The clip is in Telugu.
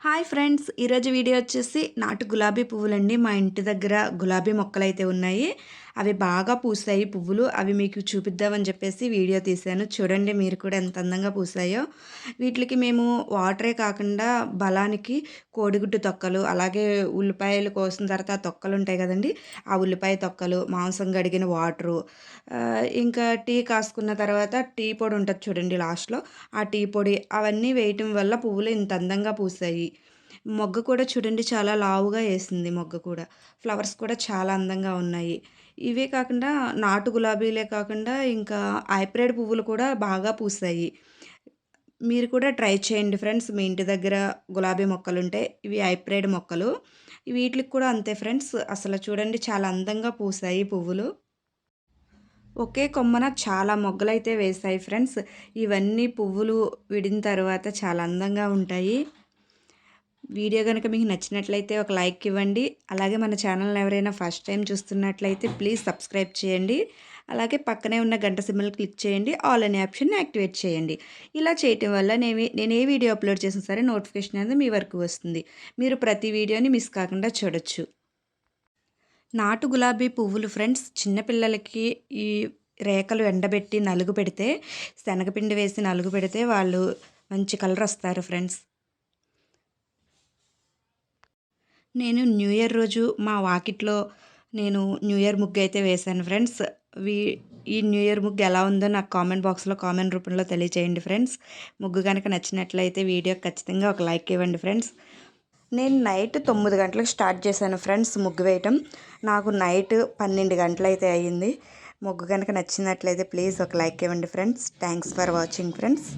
హాయ్ ఫ్రెండ్స్ ఈరోజు వీడియో వచ్చేసి నాటు గులాబీ పువ్వులండి. మా ఇంటి దగ్గర గులాబీ మొక్కలు అయితే ఉన్నాయి. అవి బాగా పూసాయి పువ్వులు. అవి మీకు చూపిద్దామని చెప్పేసి వీడియో తీశాను. చూడండి మీరు కూడా ఎంత అందంగా పూసాయో. వీటికి మేము వాటరే కాకుండా బలానికి కోడిగుడ్డు తొక్కలు అలాగే ఉల్లిపాయలు కోసిన తర్వాత తొక్కలు ఉంటాయి కదండి ఆ ఉల్లిపాయ తొక్కలు మాంసం గడిగిన వాటరు ఇంకా టీ కాసుకున్న తర్వాత టీ పొడి ఉంటుంది చూడండి లాస్ట్లో. ఆ టీ పొడి అవన్నీ వేయటం వల్ల పువ్వులు ఇంత అందంగా పూసాయి. మొగ్గ కూడా చూడండి చాలా లావుగా వేసింది మొగ్గ కూడా. ఫ్లవర్స్ కూడా చాలా అందంగా ఉన్నాయి. ఇవే కాకుండా నాటు గులాబీలే కాకుండా ఇంకా హైబ్రిడ్ పువ్వులు కూడా బాగా పూసాయి. మీరు కూడా ట్రై చేయండి ఫ్రెండ్స్. మీ ఇంటి దగ్గర గులాబీ మొక్కలు ఉంటాయి ఇవి హైబ్రిడ్ మొక్కలు. వీటికి కూడా అంతే ఫ్రెండ్స్. అసలు చూడండి చాలా అందంగా పూసాయి పువ్వులు. ఒకే కొమ్మన చాలా మొగ్గలైతే వేసాయి ఫ్రెండ్స్. ఇవన్నీ పువ్వులు విడిన తర్వాత చాలా అందంగా ఉంటాయి. వీడియో కనుక మీకు నచ్చినట్లయితే ఒక లైక్ ఇవ్వండి. అలాగే మన ఛానల్ని ఎవరైనా ఫస్ట్ టైం చూస్తున్నట్లయితే ప్లీజ్ సబ్స్క్రైబ్ చేయండి. అలాగే పక్కనే ఉన్న గంట సిమ్మల్ క్లిక్ చేయండి. ఆల్ అనే ఆప్షన్ని యాక్టివేట్ చేయండి. ఇలా చేయటం వల్ల నేను నేను ఏ వీడియో అప్లోడ్ చేసినా సరే నోటిఫికేషన్ అనేది మీ వరకు వస్తుంది. మీరు ప్రతి వీడియోని మిస్ కాకుండా చూడొచ్చు. నాటు గులాబీ పువ్వులు ఫ్రెండ్స్ చిన్నపిల్లలకి ఈ రేఖలు ఎండబెట్టి నలుగు పెడితే శనగపిండి వేసి నలుగు పెడితే వాళ్ళు మంచి కలర్ వస్తారు ఫ్రెండ్స్. నేను న్యూ ఇయర్ రోజు మా వాకిట్లో నేను న్యూ ఇయర్ ముగ్గు అయితే వేశాను ఫ్రెండ్స్. వీ ఈ న్యూ ఇయర్ ముగ్గు ఎలా ఉందో నాకు కామెంట్ బాక్స్లో కామెంట్ రూపంలో తెలియచేయండి ఫ్రెండ్స్. ముగ్గు కనుక నచ్చినట్లయితే వీడియో ఖచ్చితంగా ఒక లైక్ ఇవ్వండి ఫ్రెండ్స్. నేను నైట్ తొమ్మిది గంటలకు స్టార్ట్ చేశాను ఫ్రెండ్స్ ముగ్గు వేయటం. నాకు నైట్ పన్నెండు గంటలు అయితే అయ్యింది. ముగ్గు కనుక నచ్చినట్లయితే ప్లీజ్ ఒక లైక్ ఇవ్వండి friends. Thanks for watching friends.